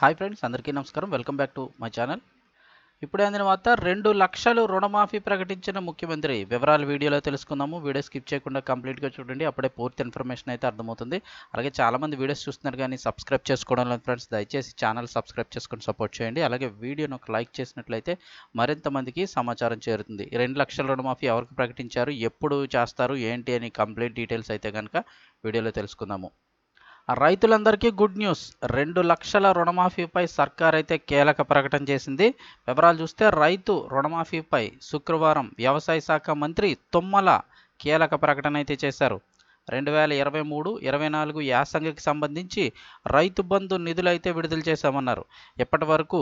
Hi friends అందరికీ నమస్కారం. Welcome back to my channel. ఇప్పుడే అందిన వార్త రెండు లక్షలు రుణమాఫీ ప్రకటించిన ముఖ్యమంత్రి. వివరాలు వీడియోలో తెలుసుకుందాము. వీడియో స్కిప్ చేయకుండా కంప్లీట్గా చూడండి. అప్పుడే పూర్తి ఇన్ఫర్మేషన్ అయితే అర్థమవుతుంది. అలాగే చాలామంది వీడియోస్ చూస్తున్నారు కానీ సబ్స్క్రైబ్ చేసుకోవడం లేదు ఫ్రెండ్స్. దయచేసి ఛానల్ సబ్స్క్రైబ్ చేసుకొని సపోర్ట్ చేయండి. అలాగే వీడియోను ఒక లైక్ చేసినట్లయితే మరింత మందికి సమాచారం చేరుతుంది. రెండు లక్షల రుణమాఫీ ఎవరికి ప్రకటించారు ఎప్పుడు చేస్తారు ఏంటి అని కంప్లీట్ డీటెయిల్స్ అయితే కనుక వీడియోలో తెలుసుకుందాము. రైతులందరికీ గుడ్ న్యూస్. రెండు లక్షల రుణమాఫీపై సర్కార్ అయితే కీలక ప్రకటన చేసింది. వివరాలు చూస్తే రైతు రుణమాఫీపై శుక్రవారం వ్యవసాయ శాఖ మంత్రి తుమ్మల కీలక ప్రకటన అయితే చేశారు. రెండు వేల ఇరవై మూడు ఇరవై నాలుగు యాసంగికి సంబంధించి రైతు బంధు నిధులు అయితే విడుదల చేశామన్నారు. ఇప్పటి వరకు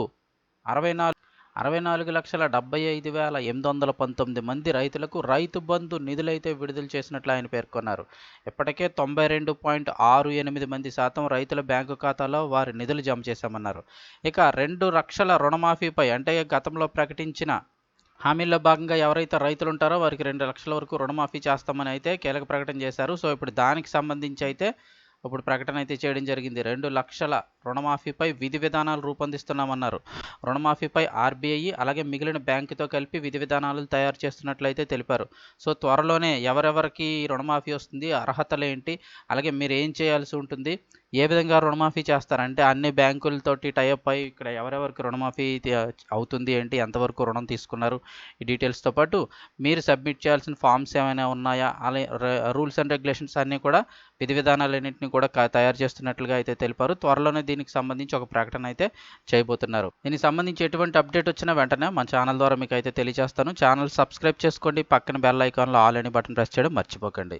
అరవై నాలుగు అరవై నాలుగు లక్షల డెబ్బై ఐదు వేల ఎనిమిది వందల పంతొమ్మిది మంది రైతులకు రైతు బంధు నిధులైతే విడుదల చేసినట్లు ఆయన పేర్కొన్నారు. ఇప్పటికే తొంభై రెండు పాయింట్ ఆరు ఎనిమిది మంది శాతం రైతుల బ్యాంకు ఖాతాలో వారి నిధులు జమ చేశామన్నారు. ఇక రెండు లక్షల రుణమాఫీపై అంటే గతంలో ప్రకటించిన హామీల్లో భాగంగా ఎవరైతే రైతులు ఉంటారో వారికి రెండు లక్షల వరకు రుణమాఫీ చేస్తామని అయితే కీలక ప్రకటన చేశారు. సో ఇప్పుడు దానికి సంబంధించి అయితే ఇప్పుడు ప్రకటన అయితే చేయడం జరిగింది. రెండు లక్షల రుణమాఫీపై విధి విధానాలు రూపొందిస్తున్నామన్నారు. రుణమాఫీపై ఆర్బీఐ అలాగే మిగిలిన బ్యాంకుతో కలిపి విధి విధానాలు తయారు చేస్తున్నట్లయితే తెలిపారు. సో త్వరలోనే ఎవరెవరికి రుణమాఫీ వస్తుంది అర్హతలు ఏంటి అలాగే మీరు ఏం చేయాల్సి ఉంటుంది ఏ విధంగా రుణమాఫీ చేస్తారంటే అన్ని బ్యాంకులతోటి టైఅప్ అయి ఇక్కడ ఎవరెవరికి రుణమాఫీ అవుతుంది ఏంటి? ఎంతవరకు రుణం తీసుకున్నారు? ఈ డీటెయిల్స్తో పాటు మీరు సబ్మిట్ చేయాల్సిన ఫామ్స్ ఏమైనా ఉన్నాయా? అలాగే రూల్స్ అండ్ రెగ్యులేషన్స్ అన్నీ కూడా విధి విధానాలన్నింటినీ కూడా తయారు చేస్తున్నట్లుగా అయితే తెలిపారు. త్వరలోనే దీనికి సంబంధించి ఒక ప్రకటన అయితే చేయబోతున్నారు. దీనికి సంబంధించి ఎటువంటి అప్డేట్ వచ్చినా వెంటనే మన ఛానల్ ద్వారా మీకు అయితే తెలియజేస్తాను. ఛానల్ సబ్స్క్రైబ్ చేసుకోండి. పక్కన బెల్ ఐకాన్లో ఆల్ అని బటన్ ప్రెస్ చేయడం మర్చిపోకండి.